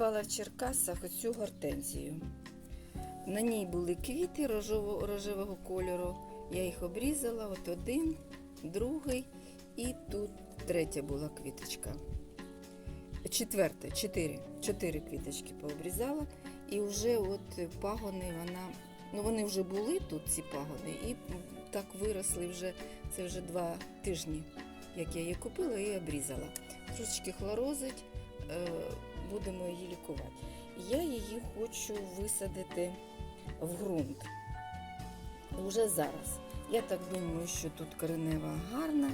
придбала в Черкасах оцю гортензію. На ній були квіти рожево- рожевого кольору. Я їх обрізала, от один, другий і тут третя була квіточка. Четверта, чотири, чотири квіточки пообрізала. І вже от пагони вона. Ну вони вже були тут, ці пагони, і так виросли вже, це вже два тижні, як я її купила і обрізала. Трошечки хлорозить, е, будемо її лікувати. Я її хочу висадити в ґрунт. Уже зараз. Я так думаю, що тут коренева гарна.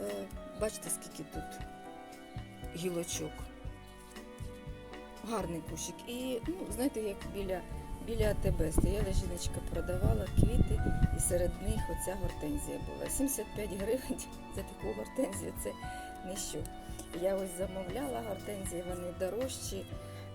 Е, Бачите, скільки тут гілочок. Гарний кущик. І, ну, знаєте, як біля, біля АТБ стояла жіночка, продавала квіти, і серед них оця гортензія була. 75 гривень за таку гортензію це ніщо. Я ось замовляла гортензії, вони дорожчі,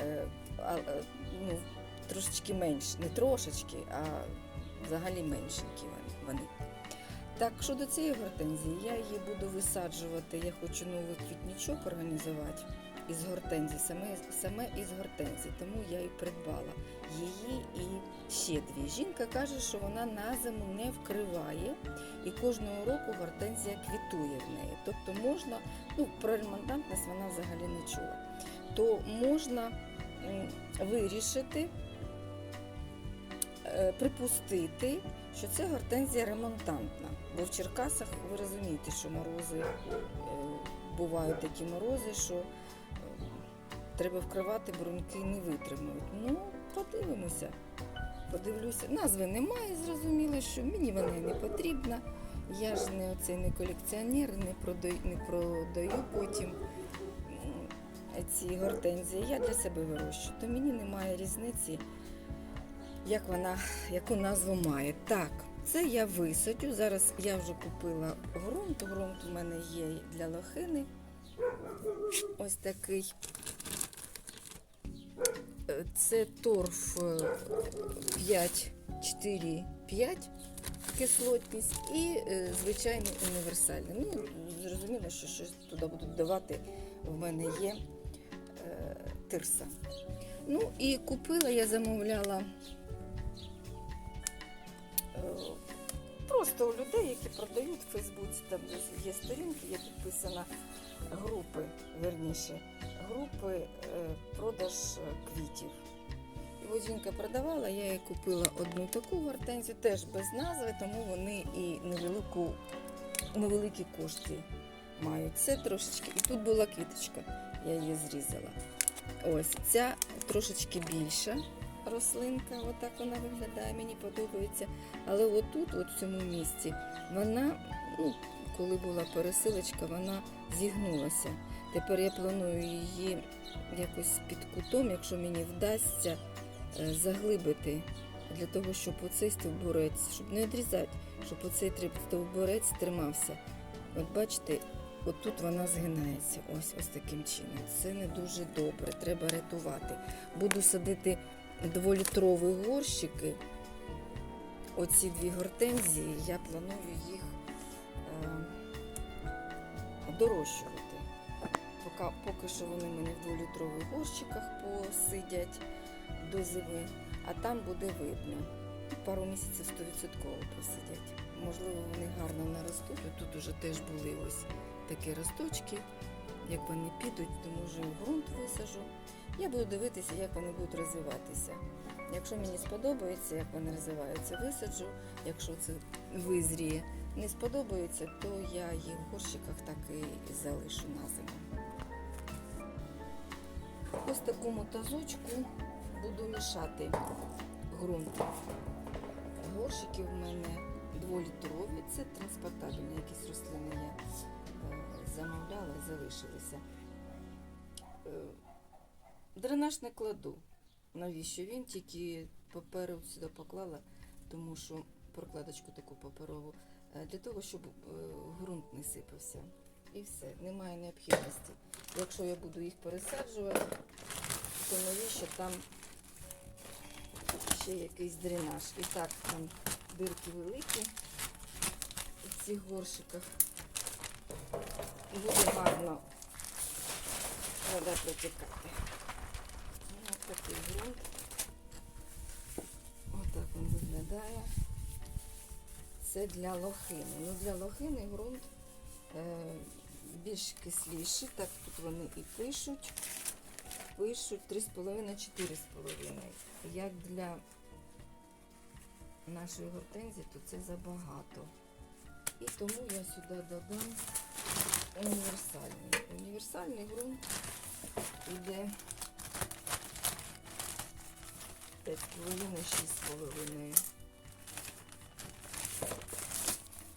е, а, е, ну, трошечки менш, не трошечки, а взагалі меншенькі вони- Так, Так, щодо цієї гортензії, я її буду висаджувати. Я хочу новий квітничок організувати із гортензії, саме, саме із гортензії, тому я і придбала її і ще дві. Жінка каже, що вона на зиму не вкриває, і кожного року гортензія квітує в неї. Тобто можна, ну про ремонтантність вона взагалі не чула, то можна вирішити, е, припустити, що це гортензія ремонтантна. Бо в Черкасах ви розумієте, що морози е, бувають такі морози, що треба вкривати, бруньки не витримують. Ну, подивимося. Подивлюся. Назви немає, зрозуміло, що мені вона не потрібна. Я ж не оцей не колекціонер, не продаю, не продаю потім ці гортензії. Я для себе вирощую, то мені немає різниці, як вона, яку назву має. Так, це я висадю. Зараз я вже купила ґрунт. Ґрунт у мене є для лохини. Ось такий. Це торф е, 5, 4, 5 кислотність і е, звичайний універсальний. Ну, зрозуміло, що щось туди будуть давати. В мене є е, тирса. Ну і купила, я замовляла е, просто у людей, які продають в Фейсбуці, там є сторінки, є підписана групи, верніше, групи е, продаж е, квітів. І от жінка продавала, я їй купила одну таку гортензію, теж без назви, тому вони і невелику, невеликі кошти мають. Це трошечки. І тут була квіточка, я її зрізала. Ось ця трошечки більша рослинка, отак вона виглядає, мені подобається. Але отут, от в цьому місці, вона, ну, коли була пересилочка, вона зігнулася. Тепер я планую її якось під кутом, якщо мені вдасться е, заглибити для того, щоб оцей стовбурець, щоб не відрізати, щоб оцей стовбурець тримався. От бачите, отут вона згинається. Ось ось таким чином. Це не дуже добре, треба рятувати. Буду садити дволітрові горщики. Оці дві гортензії, я планую їх е, дорощувати. Поки, поки що вони мене в дволітрових горщиках посидять до зими, а там буде видно. Пару місяців 100% посидять. Можливо, вони гарно наростуть. Тут уже теж були ось такі росточки. Як вони підуть, то може в ґрунт висажу. Я буду дивитися, як вони будуть розвиватися. Якщо мені сподобається, як вони розвиваються, висаджу. Якщо це визріє, не сподобається, то я їх в горщиках так і залишу на зиму. Ось такому тазочку буду мішати ґрунт. Горщики в мене дволітрові, це транспортабельні якісь рослини я е, замовляла і залишилися. Е, Дренаж не кладу. Навіщо він тільки паперу сюди поклала, тому що прокладочку таку паперову, е, для того, щоб ґрунт не сипався. І все, немає необхідності. Якщо я буду їх пересаджувати, то навіщо там ще якийсь дренаж. І так, там дирки великі в цих горщиках. Буде гарно вода протікати. Ось такий ґрунт. Отак він виглядає. Це для лохини. Ну, для лохини ґрунт е, більш кисліший, так тут вони і пишуть. Пишуть 3,5-4,5. Як для нашої гортензії, то це забагато. І тому я сюди додам універсальний. Універсальний ґрунт іде 5,5-6,5.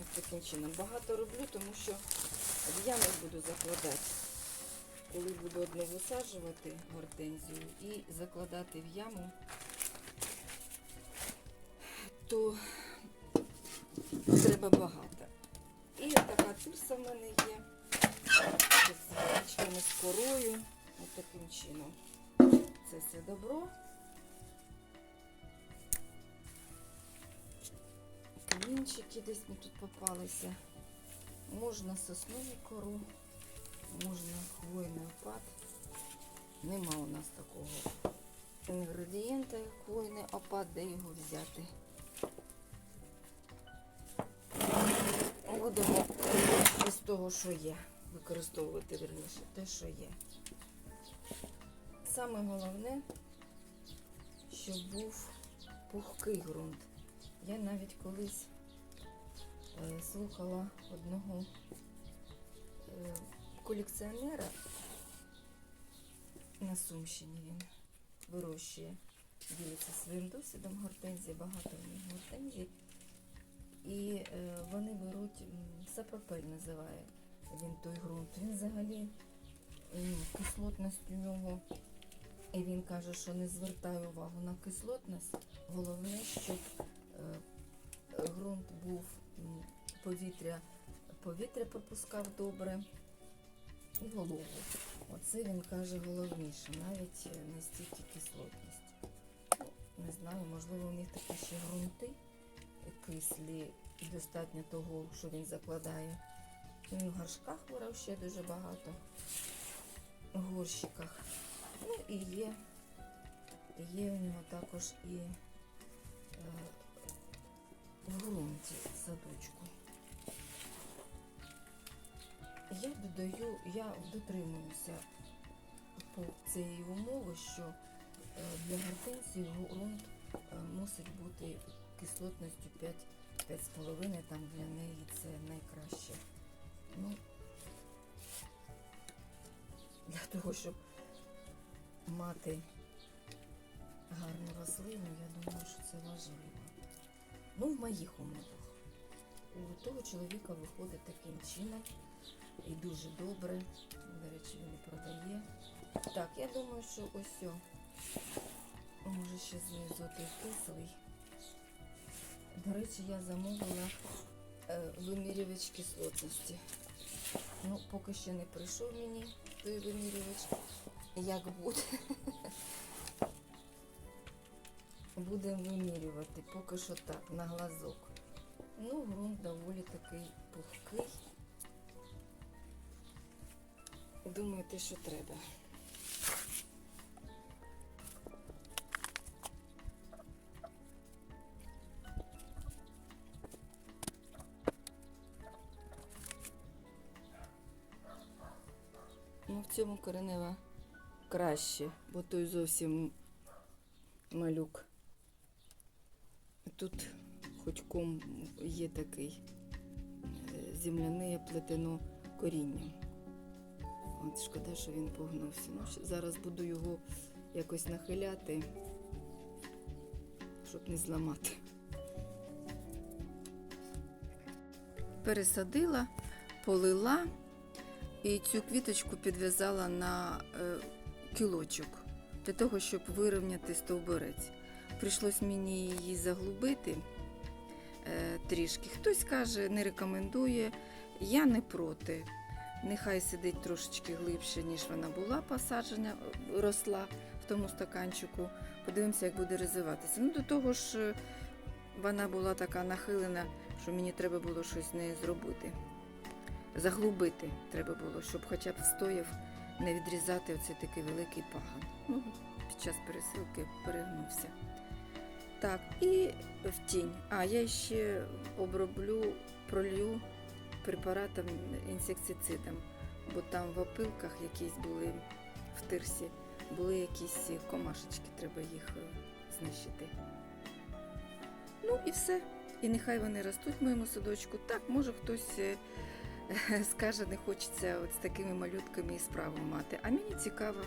Ось таким чином. Багато роблю, тому що в ями буду закладати. Коли буду одне висаджувати гортензію і закладати в яму, то треба багато. І така тирса в мене є. З з корою. Ось таким чином. Це все добро. Камінчики десь мені тут попалися. Можна соснову кору, можна хвойний опад. Нема у нас такого інгредієнта, як хвойний опад, де його взяти. Будемо із того, що є, використовувати верніше те, що є. Саме головне, щоб був пухкий ґрунт. Я навіть колись слухала одного е, колекціонера на Сумщині він вирощує, ділиться своїм досвідом гортензії, багато в них гортензій. І е, вони беруть сапропель називає він той ґрунт. Він взагалі кислотність у нього. І він каже, що не звертає увагу на кислотність. Головне, щоб е, ґрунт був повітря, повітря пропускав добре і вологу. Оце він каже головніше, навіть не стільки кислотність. Ну, не знаю, можливо, у них такі ще ґрунти кислі достатньо того, що він закладає. Він в горшках вирав ще дуже багато. В горщиках. Ну і є, є у нього також і е, в ґрунті садочку. Я додаю, я дотримуюся по цієї умови, що е, для гортензії ґрунт е, мусить бути кислотністю 5 5,5 там для неї це найкраще. Ну, для того, щоб мати гарну рослину, я думаю, що це важливо. Ну, в моїх умовах. У того чоловіка виходить таким чином і дуже добре. До речі, він продає. Так, я думаю, що ось о, може ще знизу той кислий. До речі, я замовила е, вимірювач кислотності. Ну, поки ще не прийшов мені той вимірювач. Як буде? Будемо вимірювати, поки що так, на глазок. Ну, ґрунт доволі такий пухкий. Думаю, те, що треба. Ну, в цьому коренева краще, бо той зовсім малюк. Тут хоч ком є такий е, земляне плетено корінням. От шкода, що він погнувся. Ну, зараз буду його якось нахиляти, щоб не зламати. Пересадила, полила і цю квіточку підв'язала на е, кілочок для того, щоб вирівняти стовбурець. Прийшлось мені її заглубити е, трішки. Хтось каже, не рекомендує. Я не проти. Нехай сидить трошечки глибше, ніж вона була посаджена, е, росла в тому стаканчику. Подивимося, як буде розвиватися. Ну, до того ж, е, вона була така нахилена, що мені треба було щось з нею зробити. Заглубити треба було, щоб хоча б встояв не відрізати оцей такий великий паган. Ну, під час пересилки перегнувся. Так, і в тінь. А я ще оброблю, пролью препаратом інсектицидом, бо там в опилках якісь були в тирсі, були якісь комашечки, треба їх е, знищити. Ну і все. І нехай вони ростуть в моєму садочку. Так, може хтось е, скаже, не хочеться от з такими малютками і справу мати. А мені цікаво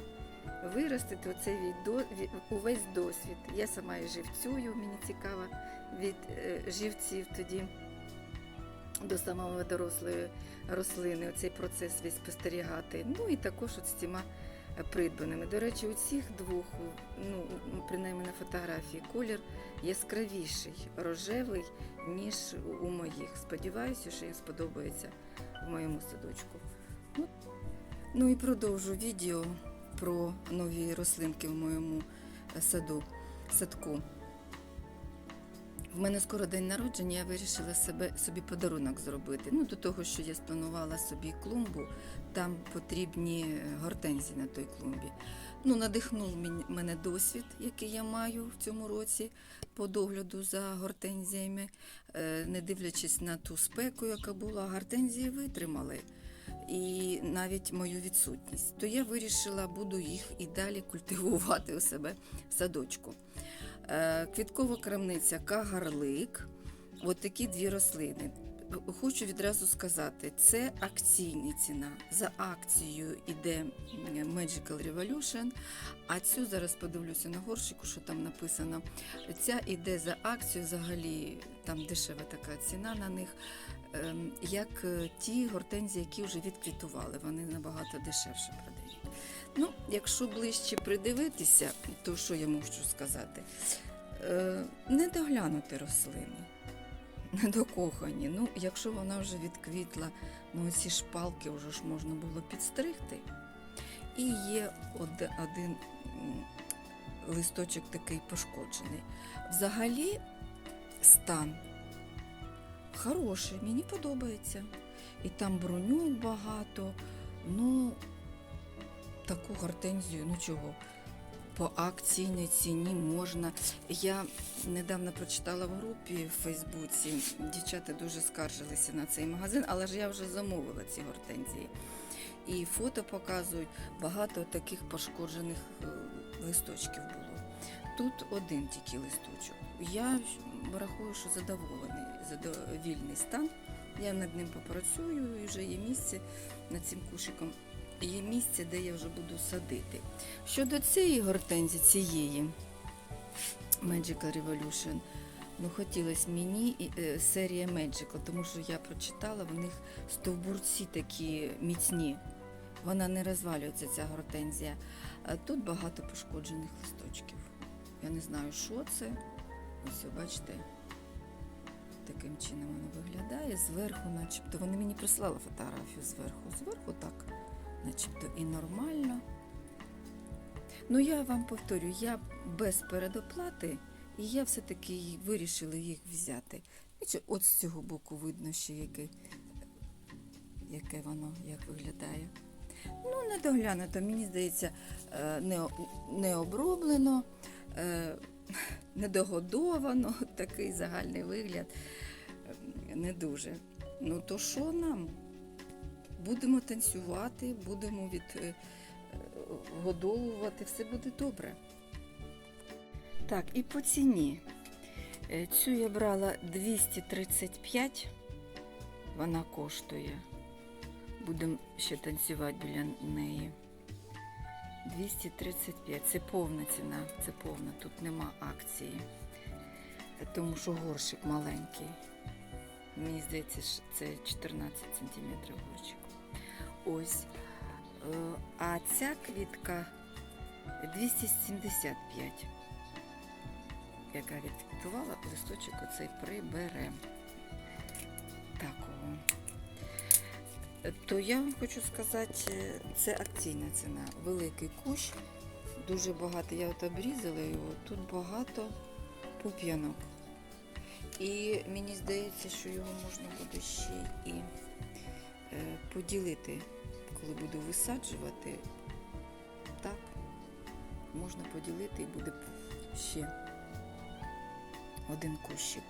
виростити оцей від увесь досвід. Я сама і живцюю, мені цікаво від е, живців тоді до самого дорослої рослини, оцей процес весь спостерігати. Ну і також от з цими придбаними. До речі, у цих двох, ну принаймні на фотографії, колір яскравіший, рожевий, ніж у моїх. Сподіваюся, що їм сподобається в моєму садочку. Ну, ну і продовжу відео про нові рослинки в моєму е, саду, садку. В мене скоро день народження, я вирішила себе, собі подарунок зробити. Ну, до того, що я спланувала собі клумбу, там потрібні е, гортензії на той клумбі. Ну, надихнув мене досвід, який я маю в цьому році по догляду за гортензіями, Е, не дивлячись на ту спеку, яка була, гортензії витримали. І навіть мою відсутність, то я вирішила, буду їх і далі культивувати у себе в садочку. Е, Квіткова крамниця Кагарлик. От такі дві рослини. Хочу відразу сказати, це акційна ціна. За акцією йде Magical Revolution, а цю зараз подивлюся на горщику, що там написано. Ця йде за акцію, взагалі там дешева така ціна на них. Ем, Як е, ті гортензії, які вже відквітували, вони набагато дешевше продають. Ну, якщо ближче придивитися, то що я можу сказати? Е, Не доглянути рослини, недокохані. Ну, якщо вона вже відквітла, ну ці шпалки вже ж можна було підстригти. І є один листочок такий пошкоджений. Взагалі, стан хороший, мені подобається. І там бронюк багато. Ну, таку гортензію, ну чого? По акційній ціні можна. Я недавно прочитала в групі в Фейсбуці. Дівчата дуже скаржилися на цей магазин, але ж я вже замовила ці гортензії. І фото показують багато таких пошкоджених е, листочків було. Тут один тільки листочок. Я рахую, що задоволений, задовільний стан. Я над ним попрацюю і вже є місце над цим кушиком. Є місце, де я вже буду садити. Щодо цієї гортензії, цієї Magical Revolution, ну хотілося мені е, серія Magical, тому що я прочитала, в них стовбурці такі міцні. Вона не розвалюється, ця гортензія. Тут багато пошкоджених листочків. Я не знаю, що це. Ось, бачите, таким чином воно виглядає. Зверху, начебто, вони мені прислали фотографію зверху. Зверху так, начебто, і нормально. Ну, я вам повторю, я без передоплати, і я все-таки вирішила їх взяти. От з цього боку видно ще яке, яке воно як виглядає. Ну, не доглянуто, мені здається, е, не, не оброблено, недогодовано, такий загальний вигляд е, не дуже. Ну, то що нам? Будемо танцювати, будемо від, е, е, все буде добре. Так, і по ціні. Е, Цю я брала 235, вона коштує. Будемо ще танцювати біля неї. 235. Це повна ціна, це повна, тут нема акції. Тому що горщик маленький. Мені здається, це 14 см горщик. Ось. Е, А ця квітка 275. Яка відквітувала, листочок оцей приберемо. То я вам хочу сказати, е, це акційна ціна. Великий кущ, дуже багато. Я от обрізала його, тут багато пуп'янок. І мені здається, що його можна буде ще і е, поділити коли буду висаджувати, так, можна поділити і буде ще один кущик.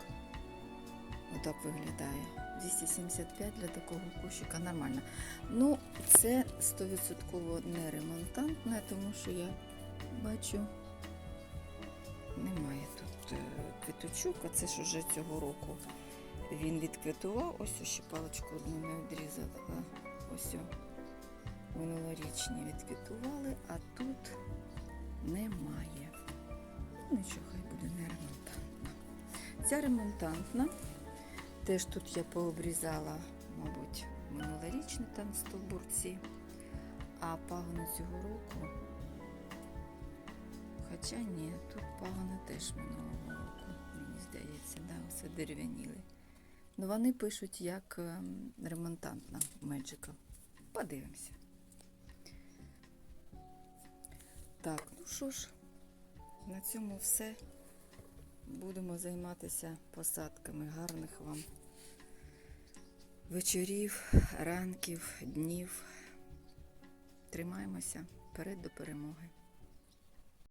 Отак виглядає. 275 для такого кущика нормально. Ну, це 100% не ремонтантне, тому що я бачу, немає тут е, квіточок, а це ж уже цього року він відквітував. Ось ще паличку одну не відрізала. Ось минулорічні відквітували, а тут немає. Ну, Нічого, хай буде не ремонтантна. Ця ремонтантна. Теж тут я пообрізала, мабуть, минулорічні там стовбурці, а пагони цього року. Хоча ні, тут пагони теж минулого року, мені здається, да, все дерев'яніли. Ну вони пишуть як ем, ремонтантна Magical. Подивимося. Так, ну що ж, на цьому все. Будемо займатися посадками гарних вам вечорів, ранків, днів. Тримаємося вперед до перемоги.